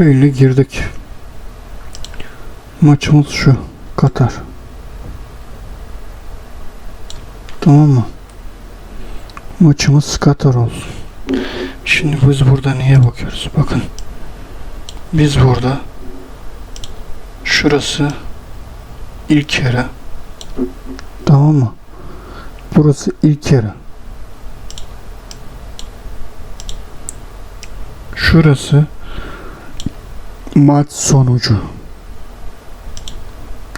Şöyle girdik. Maçımız şu. Katar. Tamam mı? Maçımız Katar olsun. Şimdi biz burada neye bakıyoruz? Bakın. Biz burada şurası ilk yarı. Tamam mı? Burası ilk yarı. Şurası maç sonucu.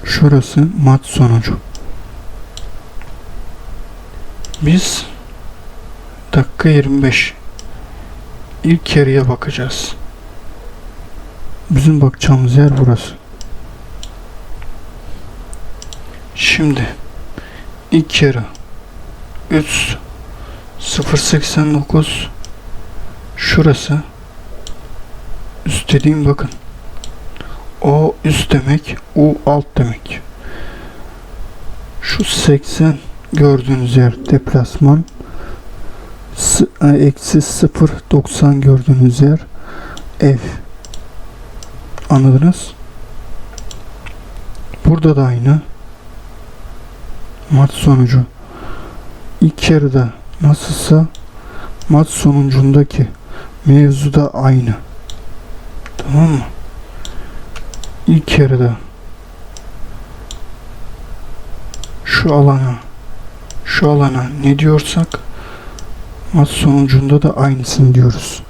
Şurası maç sonucu. Biz dakika 25 ilk yarıya bakacağız. Bizim bakacağımız yer burası. Şimdi ilk yarı üst 0.89 şurası üst dediğim bakın o üst demek U alt demek. Şu 80 gördüğünüz yer deplasman. E, eksi 0.90 gördüğünüz yer ev. Anladınız? Burada da aynı. Maç sonucu. İlk yarıda nasılsa maç sonucundaki mevzu da aynı. Tamam mı ilk yarıda şu alana şu alana ne diyorsak maç sonucunda da aynısını diyoruz.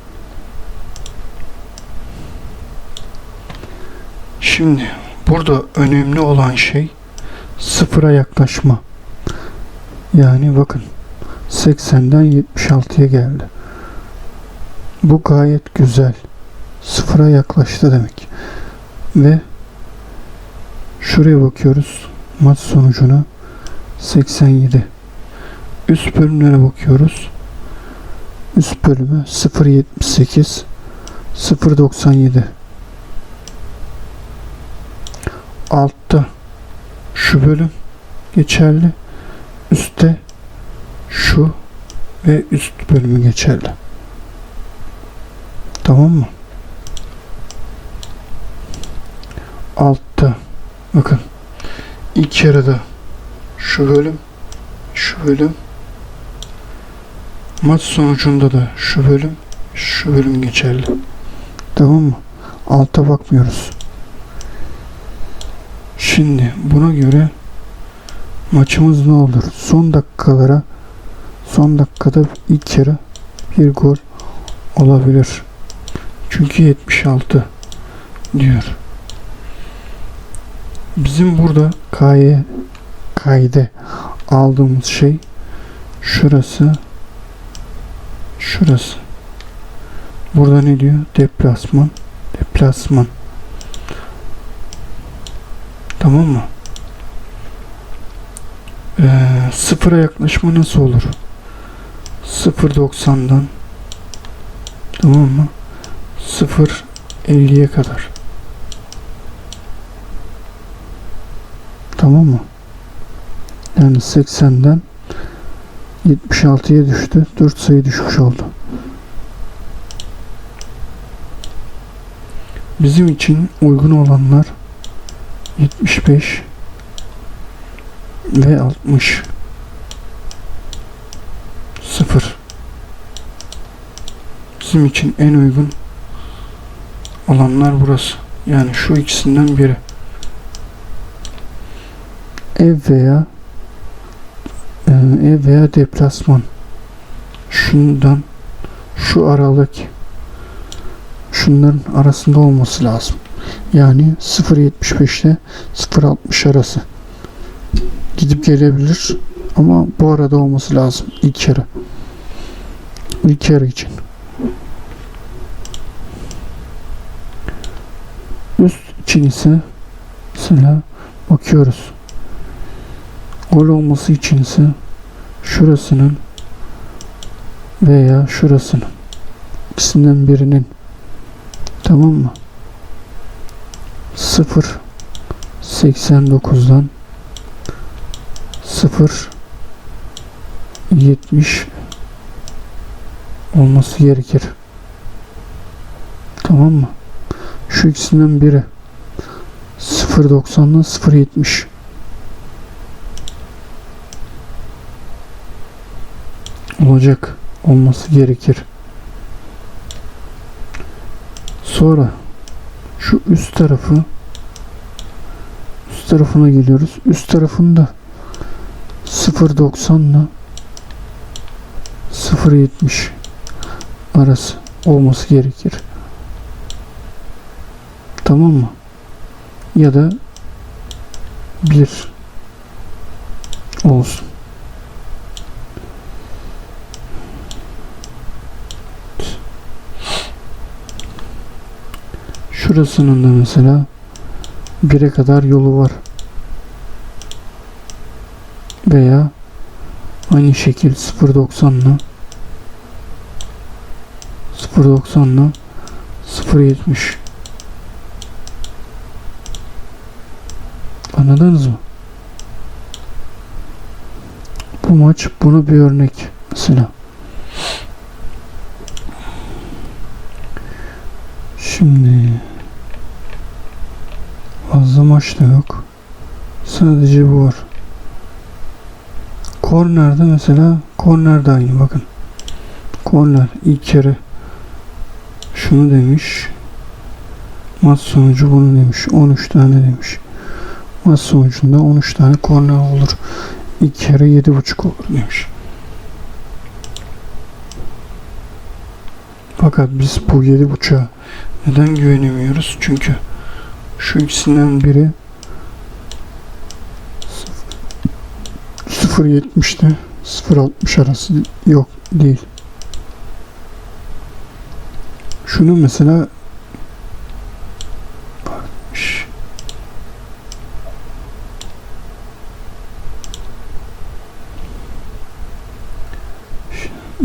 Şimdi burada önemli olan şey sıfıra yaklaşma. Yani bakın 80'den 76'ya geldi. Bu gayet güzel. Sıfıra yaklaştı demek. Ve şuraya bakıyoruz. Maç sonucuna 87. Üst bölümlere bakıyoruz. Üst bölümü 0.78 0.97 Altta şu bölüm geçerli. Üstte şu ve üst bölümü geçerli. Tamam mı? Altta bakın ilk yarıda şu bölüm şu bölüm maç sonucunda da şu bölüm şu bölüm geçerli. Tamam mı? Alta bakmıyoruz. Şimdi buna göre maçımız ne olur? Son dakikalara son dakikada ilk yarı bir gol olabilir. Çünkü 76 diyor. Bizim burada K'ye kayde aldığımız şey şurası şurası. Burada ne diyor? Deplasman. Deplasman. Tamam mı? Ee, sıfıra yaklaşma nasıl olur? 0.90'dan tamam mı? 0.50'ye kadar. Tamam mı? Yani 80'den 76'ya düştü. 4 sayı düşmüş oldu. Bizim için uygun olanlar 75 ve 60 0 Bizim için en uygun olanlar burası. Yani şu ikisinden biri. Ev veya e, ev veya deplasman. Şundan şu aralık şunların arasında olması lazım. Yani 0.75 ile 0.60 arası. Gidip gelebilir ama bu arada olması lazım ilk yarı. İlk yarı için. Üst için ise mesela bakıyoruz. Gol olması için ise şurasının veya şurasının ikisinden birinin tamam mı? 0 89'dan 0 70 olması gerekir. Tamam mı? Şu ikisinden biri 0.90 ile 0.70 olacak olması gerekir. Sonra şu üst tarafı üst tarafına geliyoruz. Üst tarafında 0.90 ile 0.70 arası olması gerekir. Tamam mı? Ya da 1 olsun. Şurasının da mesela 1'e kadar yolu var. Veya aynı şekil 0.90 ile 0.90 ile 0.70 Anladınız mı? Bu maç bunu bir örnek mesela. Şimdi fazla maç da yok. Sadece bu var. Korner'de mesela korner de aynı bakın. Korner ilk kere şunu demiş. Maç sonucu bunu demiş. 13 tane demiş. Maç sonucunda 13 tane korner olur. İlk kere 7.5 olur demiş. Fakat biz bu 7.5'a neden güvenemiyoruz? Çünkü şu ikisinden biri 0.70'te 0.60 arası yok değil. Şunu mesela.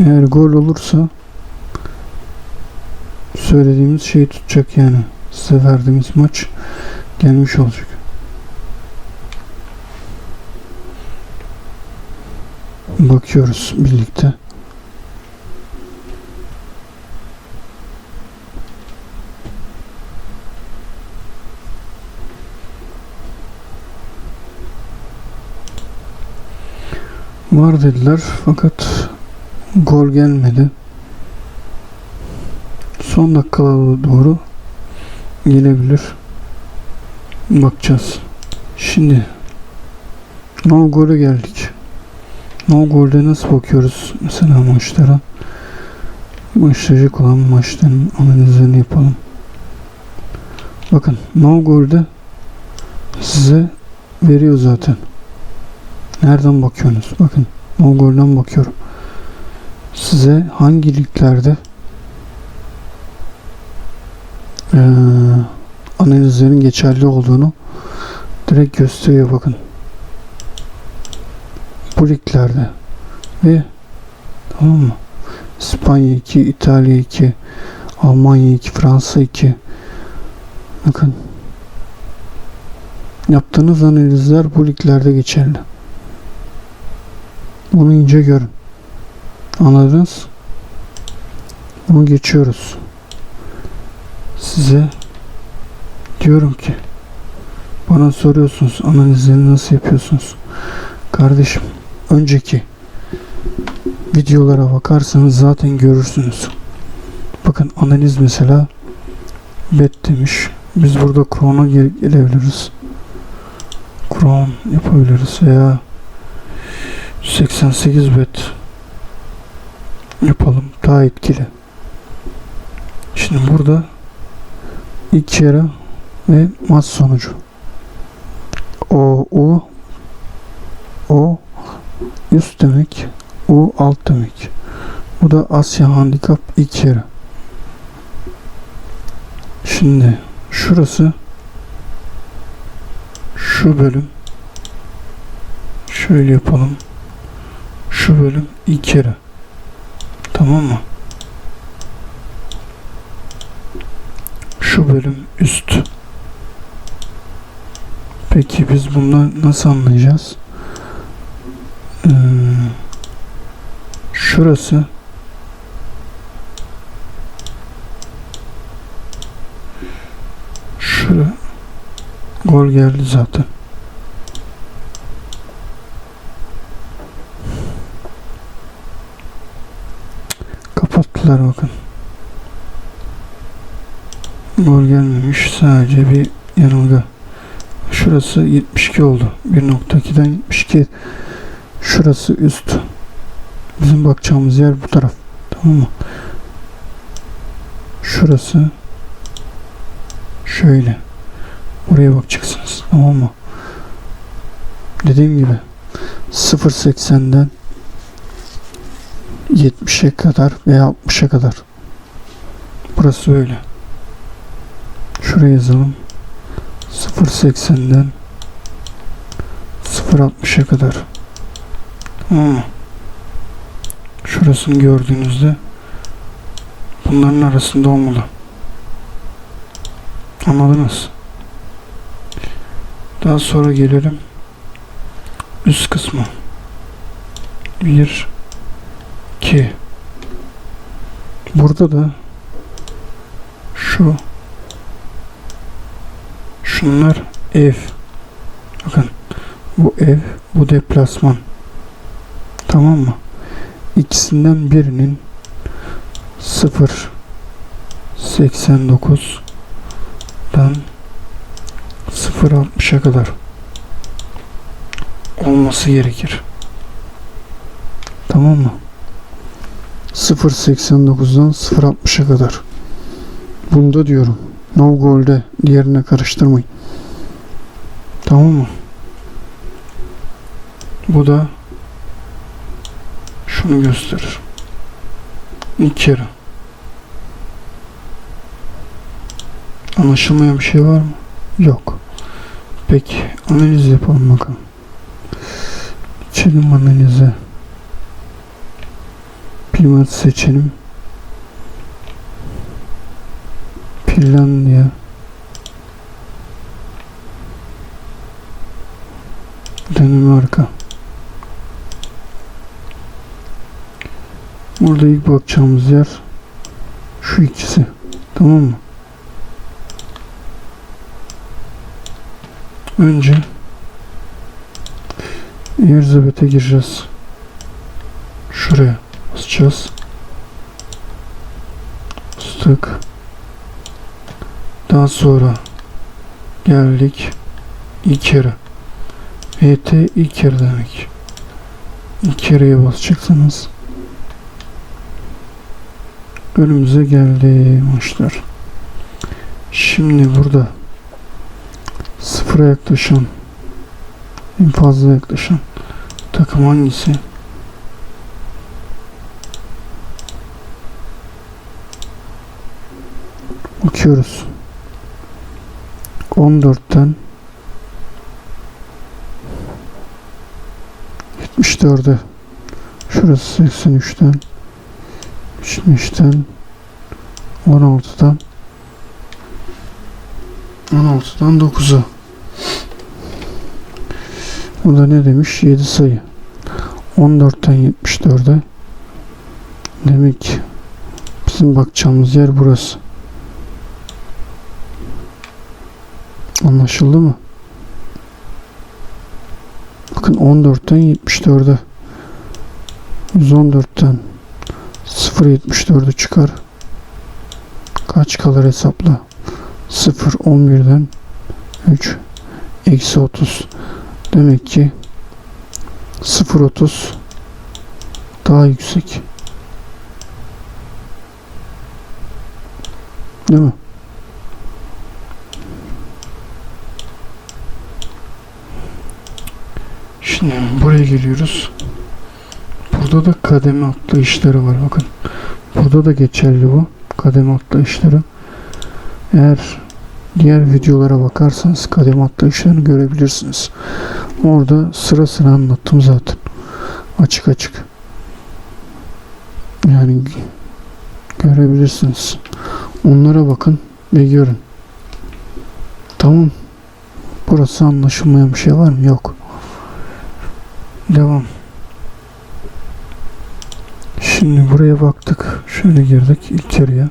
Eğer gol olursa söylediğimiz şeyi tutacak yani. Size verdiğimiz maç gelmiş olacak. Bakıyoruz birlikte. Var dediler fakat gol gelmedi. Son dakikalara doğru gelebilir. Bakacağız. Şimdi no geldik. No nasıl bakıyoruz mesela maçlara? Başlayacak olan maçların analizlerini yapalım. Bakın no size veriyor zaten. Nereden bakıyorsunuz? Bakın no bakıyorum. Size hangi liglerde eee, analizlerin geçerli olduğunu direkt gösteriyor bakın. Bu liglerde ve tamam mı? İspanya 2, İtalya 2, Almanya 2, Fransa 2. Bakın. Yaptığınız analizler bu liglerde geçerli. Bunu ince görün. Anladınız? Bunu geçiyoruz. Size diyorum ki bana soruyorsunuz analizleri nasıl yapıyorsunuz? Kardeşim önceki videolara bakarsanız zaten görürsünüz. Bakın analiz mesela bet demiş. Biz burada Chrome'a gel- gelebiliriz. Chrome yapabiliriz veya 88 bet yapalım daha etkili. Şimdi burada ilk yarı ve maç sonucu. O U O üst demek U alt demek. Bu da Asya Handikap ilk yarı. Şimdi şurası şu bölüm şöyle yapalım. Şu bölüm ilk yarı. Tamam mı? Şu bölüm üst. Peki biz bundan nasıl anlayacağız? Ee, şurası Şurada gol geldi zaten. Kapattılar bakın. Gelmemiş. Sadece bir yanılgı. Şurası 72 oldu. 1.2'den 72. Şurası üst. Bizim bakacağımız yer bu taraf. Tamam mı? Şurası şöyle. Buraya bakacaksınız. Tamam mı? Dediğim gibi 0.80'den 70'e kadar veya 60'a kadar. Burası öyle. Şuraya yazalım. 0.80'den 0.60'a kadar. Mı? Şurasını gördüğünüzde bunların arasında olmalı. Anladınız? Daha sonra gelelim üst kısmı. 1 2 Burada da şu şunlar ev. Bakın bu ev, bu deplasman. Tamam mı? İkisinden birinin 0 89'dan 0.60'a kadar olması gerekir. Tamam mı? 0.89'dan 0.60'a kadar. Bunda diyorum. No golde diğerine karıştırmayın. Tamam mı? Bu da şunu gösterir. İlk yarı. Anlaşılmayan bir şey var mı? Yok. Peki analiz yapalım bakalım. Geçelim analize. Primat seçelim. Finlandiya. Danimarka. Burada ilk bakacağımız yer şu ikisi. Tamam mı? Önce Elizabeth'e gireceğiz. Şuraya basacağız. Bastık. Daha sonra geldik ilk kere. VT ilk kere demek. İlk kereye basacaksınız. Önümüze geldi maçlar. Şimdi burada sıfıra yaklaşan en fazla yaklaşan takım hangisi? Bakıyoruz. 14'ten 74'e şurası 83'ten 73'ten 16'dan 16'dan 9'a Bu da ne demiş? 7 sayı. 14'ten 74'e demek bizim bakacağımız yer burası. Anlaşıldı mı? Bakın 14'ten 74'e 114'ten 0.74'ü çıkar. Kaç kalır hesapla? 0 11'den 3 eksi 30 demek ki 0.30 daha yüksek. Değil mi? Şimdi buraya geliyoruz. Burada da kademe atlayışları var bakın. Burada da geçerli bu. Kademe atlayışları. Eğer diğer videolara bakarsanız kademe atlayışlarını görebilirsiniz. Orada sıra sıra anlattım zaten. Açık açık. Yani görebilirsiniz. Onlara bakın ve görün. Tamam. Burası anlaşılmayan bir şey var mı? Yok. Devam. Şimdi buraya baktık. Şöyle girdik yarıya.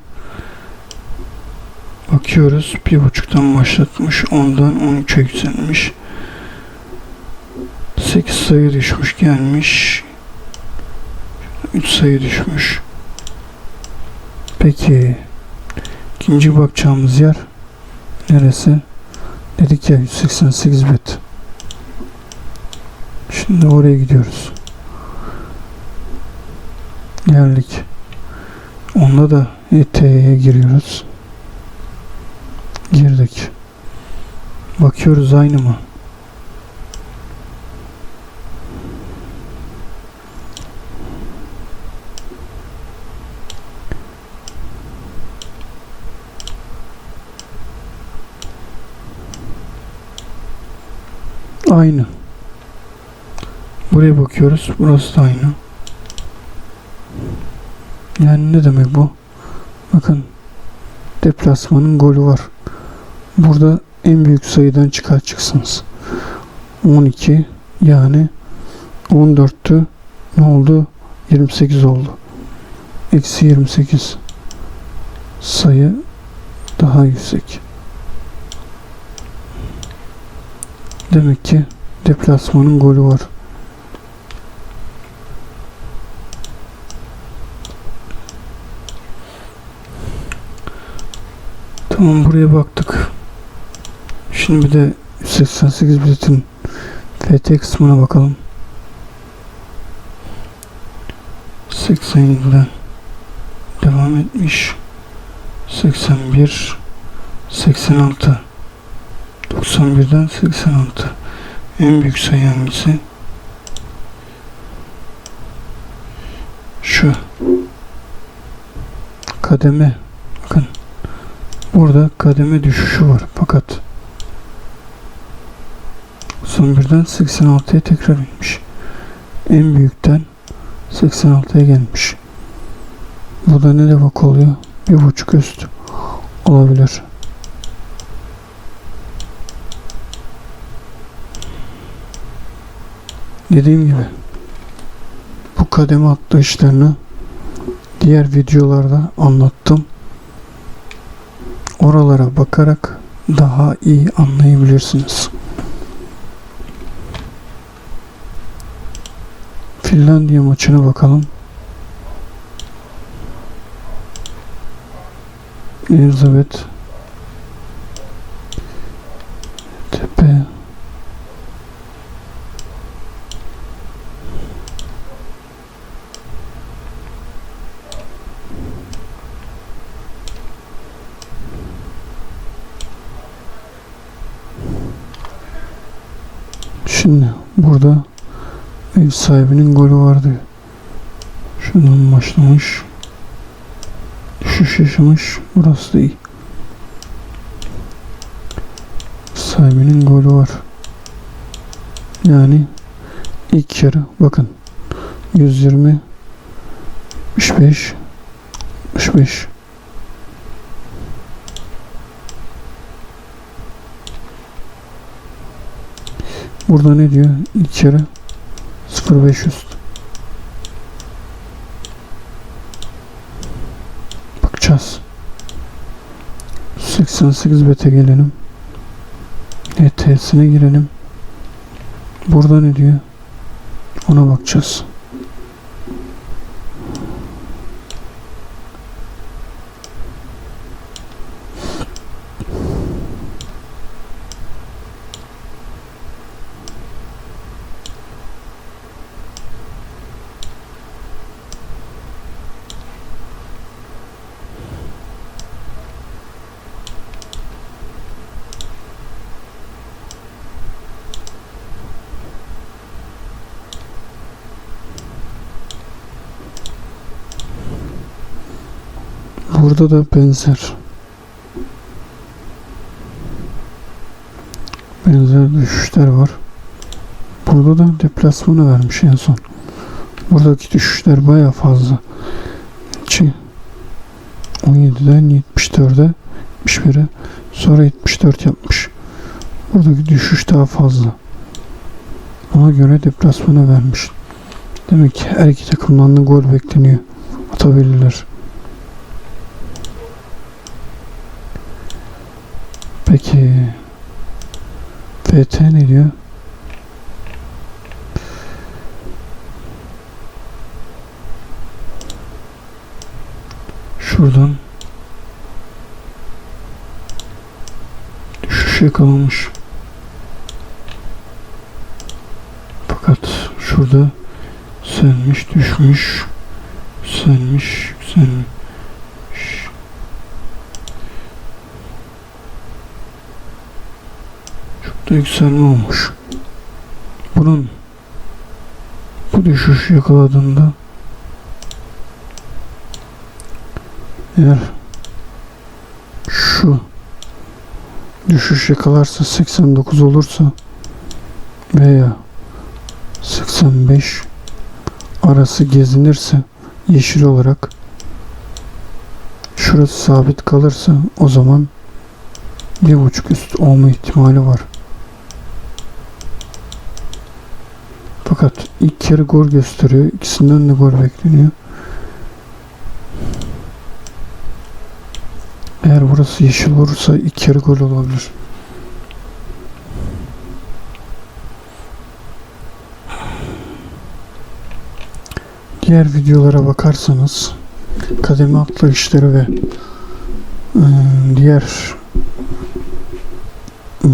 Bakıyoruz. Bir buçuktan başlatmış. Ondan 13'e yükselmiş. 8 sayı düşmüş gelmiş. 3 sayı düşmüş. Peki ikinci bakacağımız yer neresi? Dedik ya 188 bit. Şimdi oraya gidiyoruz. Geldik. Onda da ET'ye giriyoruz. Girdik. Bakıyoruz aynı mı? Aynı. Buraya bakıyoruz. Burası da aynı. Yani ne demek bu? Bakın deplasmanın golü var. Burada en büyük sayıdan çıkartacaksınız. 12 yani 14'tü. Ne oldu? 28 oldu. Eksi 28 sayı daha yüksek. Demek ki deplasmanın golü var. Tamam buraya baktık. Şimdi bir de 188 bitin FT kısmına bakalım. 87'den devam etmiş. 81 86 91'den 86 en büyük sayı hangisi? Şu kademe burada kademe düşüşü var fakat 91'den 86'ya tekrar inmiş. En büyükten 86'ya gelmiş. Bu da ne demek oluyor? Bir buçuk üst olabilir. Dediğim gibi bu kademe atlayışlarını diğer videolarda anlattım. Oralara bakarak daha iyi anlayabilirsiniz. Finlandiya maçına bakalım. Elizabeth Şimdi burada ev sahibinin golü var diyor. Başlamış. Düşüş yaşamış. Burası iyi. Sahibinin golü var. Yani ilk yarı bakın 120 65 65 Burada ne diyor? Yarı 0500 Bakacağız. 88 bete gelelim. ETS'ine girelim. Burada ne diyor? Ona bakacağız. Burada da benzer. Benzer düşüşler var. Burada da deplasmanı vermiş en son. Buradaki düşüşler baya fazla. Çi 17'den 74'e 71'e sonra 74 yapmış. Buradaki düşüş daha fazla. Ona göre deplasmana vermiş. Demek ki her iki takımdan da gol bekleniyor. Atabilirler. Peki FT ne diyor? Şuradan düşüş yakalamış. Fakat şurada sönmüş, düşmüş, sönmüş, yükselmiş. Çok da yükselme olmuş. Bunun bu düşüş yakaladığında eğer şu düşüş yakalarsa 89 olursa veya 85 arası gezinirse yeşil olarak şurası sabit kalırsa o zaman bir buçuk üst olma ihtimali var. Fakat ilk kere gol gösteriyor. İkisinden de gol bekleniyor. Eğer burası yeşil olursa ilk kere gol olabilir. Diğer videolara bakarsanız kademe atlayışları ve e, diğer e,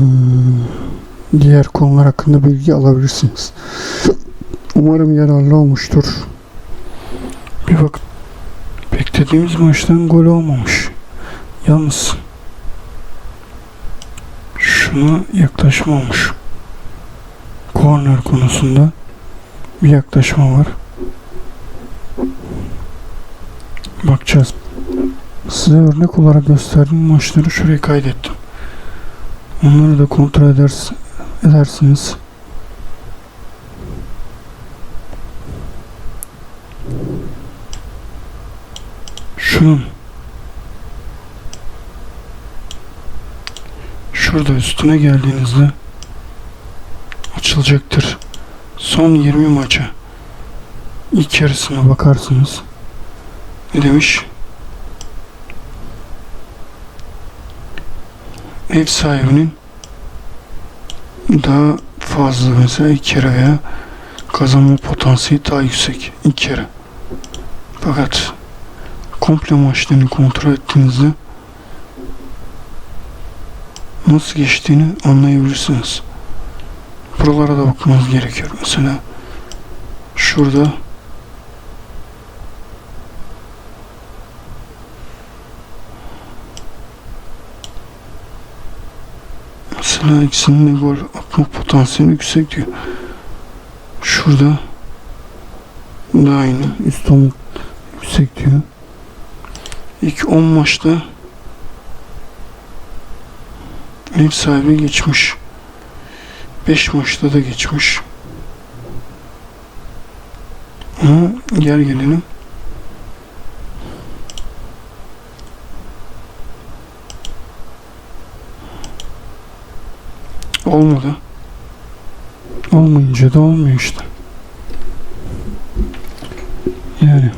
diğer konular hakkında bilgi alabilirsiniz. Umarım yararlı olmuştur. Bir bak beklediğimiz maçtan gol olmamış. Yalnız şuna yaklaşma olmuş. Corner konusunda bir yaklaşma var. Bakacağız. Size örnek olarak gösterdiğim maçları şuraya kaydettim. Onları da kontrol eders edersiniz. Şunun şurada üstüne geldiğinizde açılacaktır. Son 20 maça yarısına bakarsınız. Ne demiş? Ev sahibinin daha fazla mesela iki kere veya kazanma potansiyeli daha yüksek iki kere. Fakat komple maçlarını kontrol ettiğinizde nasıl geçtiğini anlayabilirsiniz. Buralara da bakmanız gerekiyor. Mesela şurada Mesela ikisinin gol atma potansiyeli yüksek diyor. Şurada da aynı. Üst omuz yüksek diyor. İlk 10 maçta ev sahibi geçmiş. 5 maçta da geçmiş. Ama gel gelelim. Olmadı. Olmayınca da olmuyor işte. Yani.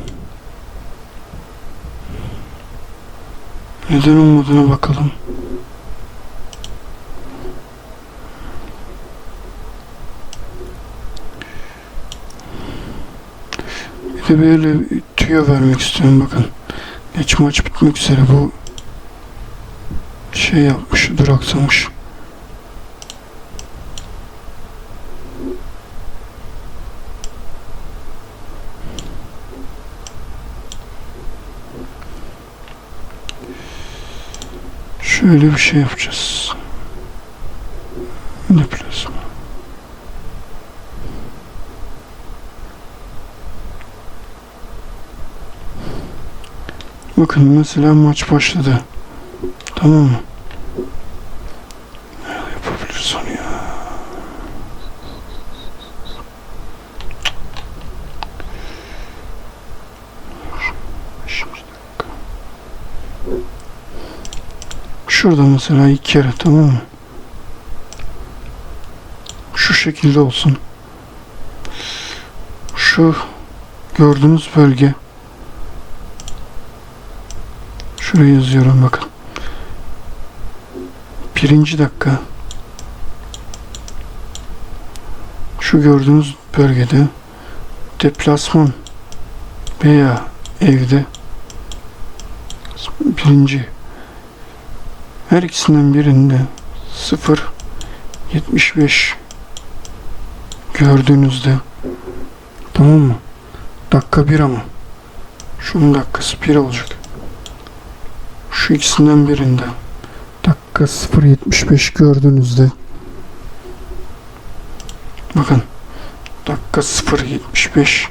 Neden olmadığına bakalım. Bir de böyle tüyo vermek istiyorum bakın. Geç maç bitmek üzere bu şey yapmış, duraksamış. Şöyle bir şey yapacağız. Deplazma. Bakın mesela maç başladı. Tamam mı? Ne yapabiliriz onu ya? Beşinci dakika. Şurada mesela iki kere tamam mı? Şu şekilde olsun. Şu gördüğünüz bölge. Şuraya yazıyorum bakın. birinci dakika şu gördüğünüz bölgede deplasman veya evde birinci her ikisinden birinde 0 75 gördüğünüzde tamam mı? Dakika bir ama şunun dakikası bir olacak. Şu ikisinden birinde dakika 0.75 gördüğünüzde bakın dakika 0.75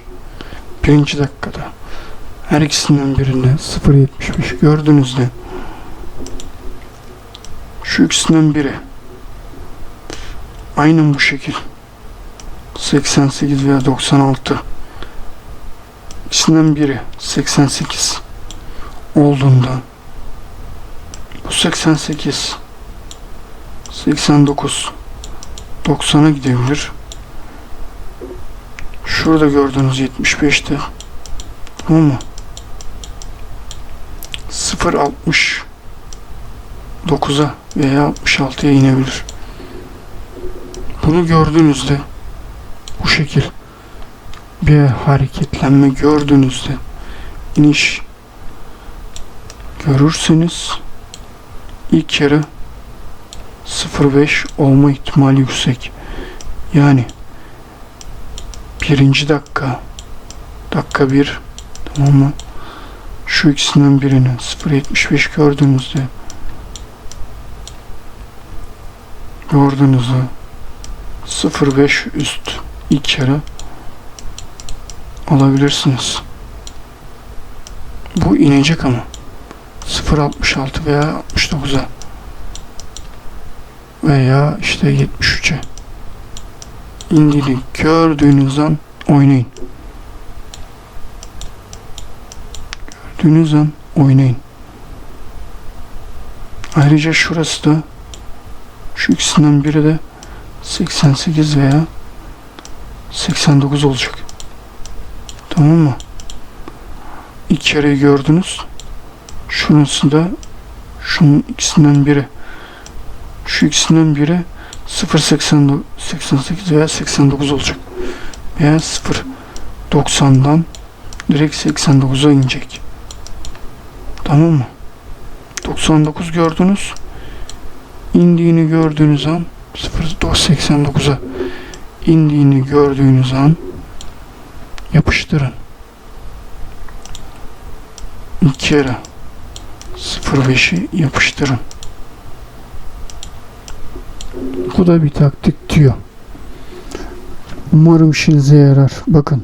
birinci dakikada her ikisinden birinde 0.75 gördüğünüzde şu ikisinden biri. Aynen bu şekil. 88 veya 96 ikisinden biri 88 olduğunda bu 88 89 90'a gidebilir. Şurada gördüğünüz 75'te tamam mı? 0 60 9'a veya 66'ya inebilir. Bunu gördüğünüzde bu şekil bir hareketlenme gördüğünüzde iniş görürseniz ilk yarı 0.5 olma ihtimali yüksek. Yani birinci dakika dakika bir tamam mı? Şu ikisinden birini 0.75 gördüğünüzde gördüğünüzde 0.5 üst ilk yarı alabilirsiniz. Bu inecek ama 0.66 veya 69'a veya işte 73'e indiğini gördüğünüz an oynayın. Gördüğünüz an oynayın. Ayrıca şurası da şu ikisinden biri de 88 veya 89 olacak. Tamam mı? İlk kereyi gördünüz. Şurası da şunun ikisinden biri. Şu ikisinden biri 0.88 veya 89 olacak. Veya 0.90'dan direkt 89'a inecek. Tamam mı? 99 gördünüz. İndiğini gördüğünüz an 0.89'a indiğini gördüğünüz an yapıştırın. İki kere 0.5'i yapıştırın. Bu da bir taktik diyor. Umarım işinize yarar. Bakın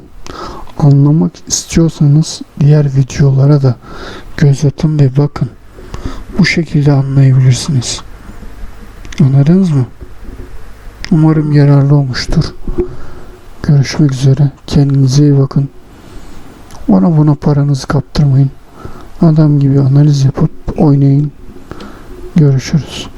anlamak istiyorsanız diğer videolara da göz atın ve bakın. Bu şekilde anlayabilirsiniz. Anladınız mı? Umarım yararlı olmuştur. Görüşmek üzere. Kendinize iyi bakın. Ona buna paranızı kaptırmayın. Adam gibi analiz yapıp oynayın. Görüşürüz.